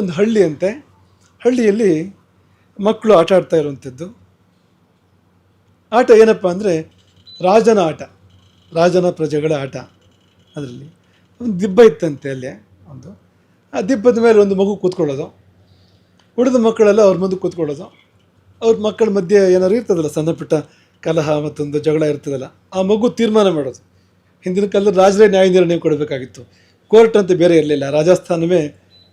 ಒಂದು ಹಳ್ಳಿಯಂತೆ ಹಳ್ಳಿಯಲ್ಲಿ ಮಕ್ಕಳು ಆಟ ಆಡ್ತಾ ಇರುವಂಥದ್ದು. ಆಟ ಏನಪ್ಪ ಅಂದರೆ ರಾಜನ ಆಟ, ರಾಜನ ಪ್ರಜೆಗಳ ಆಟ ಅದರಲ್ಲಿ. ಒಂದು ದಿಬ್ಬ ಇತ್ತಂತೆ ಅಲ್ಲಿ, ಒಂದು. ಆ ದಿಬ್ಬದ ಮೇಲೆ ಒಂದು ಮಗು ಕೂತ್ಕೊಳ್ಳೋದು. ಉಳಿದ ಮಕ್ಕಳೆಲ್ಲ ಅವ್ರ ಮುಂದೆ ಕೂತ್ಕೊಳ್ಳೋದು. ಅವ್ರ ಮಕ್ಕಳ ಮಧ್ಯೆ ಏನಾದ್ರು ಇರ್ತದಲ್ಲ, ಸಣ್ಣ ಪುಟ್ಟ ಕಲಹ ಮತ್ತೊಂದು ಜಗಳ ಇರ್ತದಲ್ಲ, ಆ ಮಗು ತೀರ್ಮಾನ ಮಾಡೋದು. ಹಿಂದಿನ ಕಾಲದಲ್ಲಿ ರಾಜರೇ ನ್ಯಾಯ ನಿರ್ಣಯ ಕೊಡಬೇಕಾಗಿತ್ತು. ಕೋರ್ಟ್ ಅಂತ ಬೇರೆ ಇರಲಿಲ್ಲ, ರಾಜಸ್ಥಾನವೇ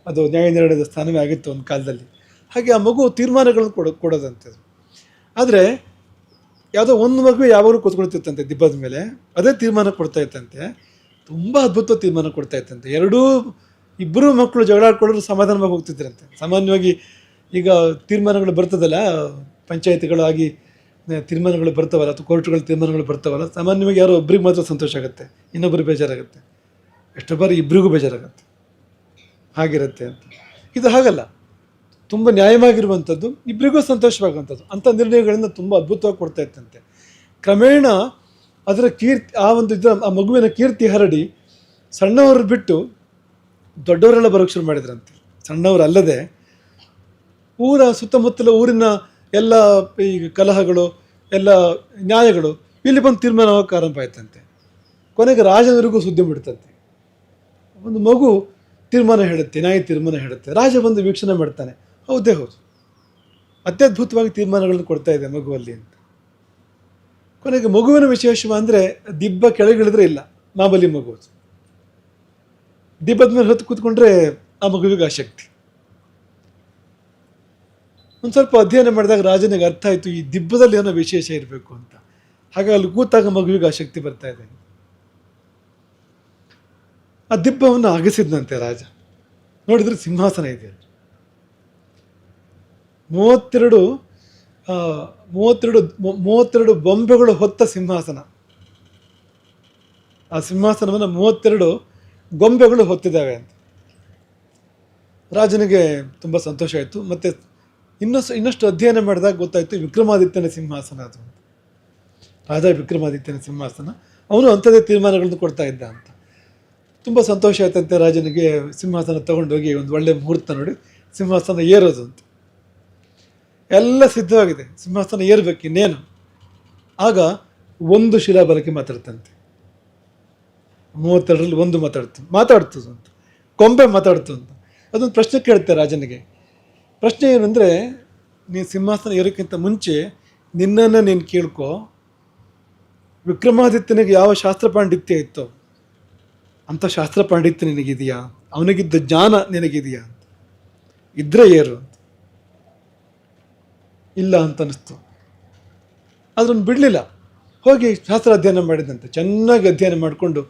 ಅದು ನ್ಯಾಯ ನಿರ್ಣಯದ ಸ್ಥಾನವೇ ಆಗಿತ್ತು ಒಂದು ಕಾಲದಲ್ಲಿ. ಹಾಗೆ ಆ ಮಗು ತೀರ್ಮಾನಗಳನ್ನು ಕೊಡ, ಕೊಡೋದಂತೆ. ಆದರೆ ಯಾವುದೋ ಒಂದು ಮಗು ಯಾವಾಗಲೂ ಕೂತ್ಕೊಳ್ತಿತ್ತಂತೆ ದಿಬ್ಬದ ಮೇಲೆ. ಅದೇ ತೀರ್ಮಾನ ಕೊಡ್ತಾ ಇತ್ತಂತೆ. ತುಂಬ ಅದ್ಭುತ ತೀರ್ಮಾನ ಕೊಡ್ತಾ ಇತ್ತಂತೆ. ಎರಡೂ ಇಬ್ಬರು ಮಕ್ಕಳು ಜಗಳ ಆಡ್ಕೊಳ್ಳೋರು ಸಮಾಧಾನವಾಗಿ ಹೋಗ್ತಿದ್ರಂತೆ. ಸಾಮಾನ್ಯವಾಗಿ ಈಗ ತೀರ್ಮಾನಗಳು ಬರ್ತದಲ್ಲ ಪಂಚಾಯತ್ಗಳಾಗಿ ತೀರ್ಮಾನಗಳು ಬರ್ತಾವಲ್ಲ, ಅಥವಾ ಕೋರ್ಟ್ಗಳ ತೀರ್ಮಾನಗಳು ಬರ್ತಾವಲ್ಲ, ಸಾಮಾನ್ಯವಾಗಿ ಯಾರೋ ಒಬ್ರಿಗೆ ಮಾತ್ರ ಸಂತೋಷ ಆಗುತ್ತೆ ಇನ್ನೊಬ್ಬರಿಗೆ ಬೇಜಾರಾಗುತ್ತೆ. ಎಷ್ಟೋ ಬಾರಿ ಇಬ್ಬರಿಗೂ ಬೇಜಾರಾಗುತ್ತೆ. ಹಾಗಿರುತ್ತೆ ಅಂತ. ಇದು ಹಾಗಲ್ಲ. ತುಂಬ ನ್ಯಾಯವಾಗಿರುವಂಥದ್ದು ಇಬ್ಬರಿಗೂ ಸಂತೋಷವಾಗುವಂಥದ್ದು. ಅಂಥ ನಿರ್ಣಯಗಳನ್ನು ತುಂಬ ಅದ್ಭುತವಾಗಿ ಕೊಡ್ತಾ ಇತ್ತಂತೆ. ಕ್ರಮೇಣ ಅದರ ಕೀರ್ತಿ, ಆ ಒಂದು ಇದರ ಆ ಮಗುವಿನ ಕೀರ್ತಿ ಹರಡಿ ಸಣ್ಣವರು ಬಿಟ್ಟು ದೊಡ್ಡವರೆಲ್ಲ ಬರೋಕ್ಕೆ ಶುರು ಮಾಡಿದ್ರಂತೆ. ಸಣ್ಣವರಲ್ಲದೆ ಊರ ಸುತ್ತಮುತ್ತಲ ಊರಿನ ಎಲ್ಲ ಈಗ ಕಲಹಗಳು, ಎಲ್ಲ ನ್ಯಾಯಗಳು ಇಲ್ಲಿ ಬಂದು ತೀರ್ಮಾನವಾಗಿ ಆರಂಭ ಆಯ್ತಂತೆ. ಕೊನೆಗೆ ರಾಜನವರಿಗೂ ಸುದ್ದಿ ಬಿಡ್ತಂತೆ ಒಂದು ಮಗು ತೀರ್ಮಾನ ಹೇಳುತ್ತೆ, ನಾಯಿ ತೀರ್ಮಾನ ಹೇಳುತ್ತೆ. ರಾಜ ಬಂದು ವೀಕ್ಷಣೆ ಮಾಡ್ತಾನೆ. ಹೌದೇ ಹೌದು. ಅತ್ಯದ್ಭುತವಾಗಿ ತೀರ್ಮಾನಗಳನ್ನು ಕೊಡ್ತಾ ಇದೆ ಮಗುವಲ್ಲಿ ಅಂತ. ಕೊನೆಗೆ ಮಗುವಿನ ವಿಶೇಷವ ಅಂದರೆ ದಿಬ್ಬ ಕೆಳಗಿಳಿದ್ರೆ ಇಲ್ಲ, ಮಾಮೂಲಿ ಮಗು. ದಿಬ್ಬದ ಮೇಲೆ ಹೊತ್ತು ಕೂತ್ಕೊಂಡ್ರೆ ಆ ಮಗುವಿಗೆ ಆಸಕ್ತಿ. ಒಂದು ಸ್ವಲ್ಪ ಅಧ್ಯಯನ ಮಾಡಿದಾಗ ರಾಜನಿಗೆ ಅರ್ಥ ಆಯಿತು, ಈ ದಿಬ್ಬದಲ್ಲಿ ಏನೋ ವಿಶೇಷ ಇರಬೇಕು ಅಂತ. ಹಾಗೆ ಅಲ್ಲಿ ಕೂತಾಗ ಮಗುವಿಗೆ ಆಸಕ್ತಿ ಬರ್ತಾ ಇದೆ. ಆ ದಿಬ್ಬವನ್ನು ಅಗಸಿದ್ನಂತೆ ರಾಜ. ನೋಡಿದ್ರೆ ಸಿಂಹಾಸನ ಇದೆ. ಮೂವತ್ತೆರಡು ಮೂವತ್ತೆರಡು ಮೂವತ್ತೆರಡು ಬೊಂಬೆಗಳು ಹೊತ್ತ ಸಿಂಹಾಸನ. ಆ ಸಿಂಹಾಸನವನ್ನು ಮೂವತ್ತೆರಡು ಗೊಂಬೆಗಳು ಹೊತ್ತಿದ್ದಾವೆ ಅಂತ. ರಾಜನಿಗೆ ತುಂಬ ಸಂತೋಷ ಆಯಿತು. ಮತ್ತು ಇನ್ನಷ್ಟು ಇನ್ನಷ್ಟು ಅಧ್ಯಯನ ಮಾಡಿದಾಗ ಗೊತ್ತಾಯಿತು, ವಿಕ್ರಮಾದಿತ್ಯನ ಸಿಂಹಾಸನ ಅದು ರಾಜ ವಿಕ್ರಮಾದಿತ್ಯನ ಸಿಂಹಾಸನ. ಅವನು ಅಂಥದ್ದೇ ತೀರ್ಮಾನಗಳನ್ನು ಕೊಡ್ತಾ ಇದ್ದ ಅಂತ. ತುಂಬ ಸಂತೋಷ ಆಯ್ತಂತೆ ರಾಜನಿಗೆ ಸಿಂಹಾಸನ ತಗೊಂಡೋಗಿ ಒಂದು ಒಳ್ಳೆ ಮುಹೂರ್ತ ನೋಡಿ ಸಿಂಹಾಸನ ಏರೋದು ಅಂತ. ಎಲ್ಲ ಸಿದ್ಧವಾಗಿದೆ. ಸಿಂಹಾಸನ ಏರ್ಬೇಕು ಇನ್ನೇನು. ಆಗ ಒಂದು ಶಿಲಾಬಲಕ್ಕೆ ಮಾತಾಡ್ತಂತೆ. ಮೂವತ್ತೆರಡರಲ್ಲಿ ಒಂದು ಮಾತಾಡ್ತು, ಮಾತಾಡ್ತದ ಅಂತ. ಕೊಂಬೆ ಮಾತಾಡ್ತು ಅಂತ. ಅದೊಂದು ಪ್ರಶ್ನೆ ಕೇಳುತ್ತೆ ರಾಜನಿಗೆ. ಪ್ರಶ್ನೆ ಏನಂದರೆ, ನೀನು ಸಿಂಹಾಸನ ಏರೋಕ್ಕಿಂತ ಮುಂಚೆ ನಿನ್ನನ್ನು ನೀನು ಕೇಳ್ಕೊ. ವಿಕ್ರಮಾದಿತ್ಯನಿಗೆ ಯಾವ ಶಾಸ್ತ್ರ ಪಾಂಡಿತ್ಯ ಇತ್ತು? ಅಂಥ ಶಾಸ್ತ್ರ ಪಾಂಡಿತ್ಯ ನಿನಗಿದೆಯಾ? ಅವನಿಗಿದ್ದ ಜ್ಞಾನ ನಿನಗಿದೆಯಾ? ಅಂತ ಇದ್ರೆ ಏರು. ಅಂತ ಇಲ್ಲ ಅಂತ ಅನ್ನಿಸ್ತು ಅದನ್ನು ಬಿಡಲಿಲ್ಲ. ಹೋಗಿ ಶಾಸ್ತ್ರ ಅಧ್ಯಯನ ಮಾಡಿದಂತೆ, ಚೆನ್ನಾಗಿ ಅಧ್ಯಯನ ಮಾಡಿಕೊಂಡು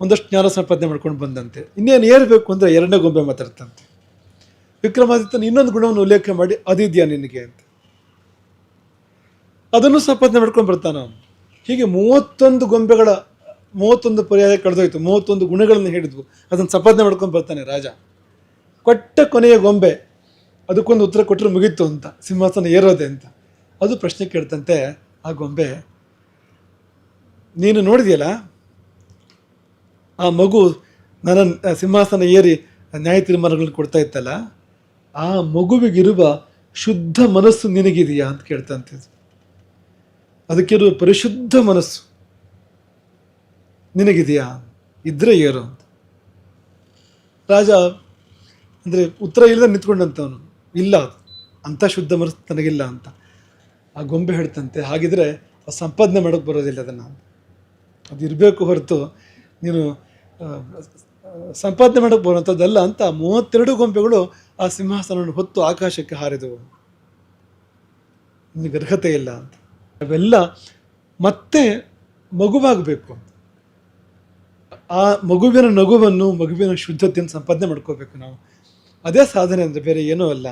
ಒಂದಷ್ಟು ಜ್ಞಾನ ಸಂಪಾದನೆ ಮಾಡ್ಕೊಂಡು ಬಂದಂತೆ. ಇನ್ನೇನು ಏರಬೇಕು ಅಂದರೆ ಎರಡನೇ ಗೊಂಬೆ ಮಾತಾಡ್ತಂತೆ. ವಿಕ್ರಮಾದಿತ್ಯನ ಇನ್ನೊಂದು ಗುಣವನ್ನು ಉಲ್ಲೇಖ ಮಾಡಿ, ಅದಿದೆಯಾ ನಿನಗೆ ಅಂತ. ಅದನ್ನು ಸಂಪಾದನೆ ಮಾಡ್ಕೊಂಡು ಬರ್ತಾನ ಹೀಗೆ ಮೂವತ್ತೊಂದು ಗೊಂಬೆಗಳ ಮೂವತ್ತೊಂದು ಪರ್ಯಾಯ ಕಳೆದೋಯ್ತು. ಮೂವತ್ತೊಂದು ಗುಣಗಳನ್ನು ಹೇಳಿದ್ವು. ಅದನ್ನು ಸಂಪಾದನೆ ಮಾಡ್ಕೊಂಡು ಬರ್ತಾನೆ ರಾಜ. ಕೊಟ್ಟ ಕೊನೆಯ ಗೊಂಬೆ, ಅದಕ್ಕೊಂದು ಉತ್ತರ ಕೊಟ್ಟರೆ ಮುಗೀತು ಅಂತ, ಸಿಂಹಾಸನ ಏರೋದೆ ಅಂತ. ಅದು ಪ್ರಶ್ನೆ ಕೇಳ್ತಂತೆ ಆ ಗೊಂಬೆ. ನೀನು ನೋಡಿದೆಯಲ್ಲ, ಆ ಮಗು ನನ್ನ, ಸಿಂಹಾಸನ ಏರಿ ನ್ಯಾಯ ತೀರ್ಮಾನಗಳನ್ನು ಕೊಡ್ತಾ ಇತ್ತಲ್ಲ, ಆ ಮಗುವಿಗಿರುವ ಶುದ್ಧ ಮನಸ್ಸು ನಿನಗಿದೆಯಾ ಅಂತ ಕೇಳ್ತಂತೆ. ಅದು. ಅದಕ್ಕಿರುವ ಪರಿಶುದ್ಧ ಮನಸ್ಸು. ನಿನಗಿದೆಯಾ? ಇದ್ರೆ ಏರು ಅಂತ. ರಾಜ ಅಂದರೆ ಉತ್ತರ ಇಲ್ಲದೆ ನಿಂತ್ಕೊಂಡಂತವನು. ಇಲ್ಲ ಅಂಥ ಶುದ್ಧ ಮನಸ್ಸು ತನಗಿಲ್ಲ ಅಂತ. ಆ ಗೊಂಬೆ ಹೇಳ್ತಂತೆ. ಹಾಗಿದ್ರೆ ಆ ಸಂಪಾದನೆ ಮಾಡೋಕ್ಕೆ ಬರೋದಿಲ್ಲ ಅದನ್ನು. ಅದು ಇರಬೇಕು ಹೊರತು ನೀನು ಸಂಪಾದನೆ ಮಾಡೋಕ್ಕೆ ಬರುವಂಥದ್ದಲ್ಲ ಅಂತ ಮೂವತ್ತೆರಡು ಗೊಂಬೆಗಳು ಆ ಸಿಂಹಾಸನವನ್ನು ಹೊತ್ತು ಆಕಾಶಕ್ಕೆ ಹಾರಿದವು. ನಿನಗೆ ಅರ್ಹತೆ ಇಲ್ಲ ಅಂತ. ಅವೆಲ್ಲ ಮತ್ತೆ ಮಗುವಾಗಬೇಕು ಆ ಮಗುವಿನ ನಗುವನ್ನು ಮಗುವಿನ ಶುದ್ಧತೆಯನ್ನು ಸಂಪಾದನೆ ಮಾಡ್ಕೋಬೇಕು ನಾವು. ಅದೇ ಸಾಧನೆ ಅಂದರೆ ಬೇರೆ ಏನೂ ಅಲ್ಲ.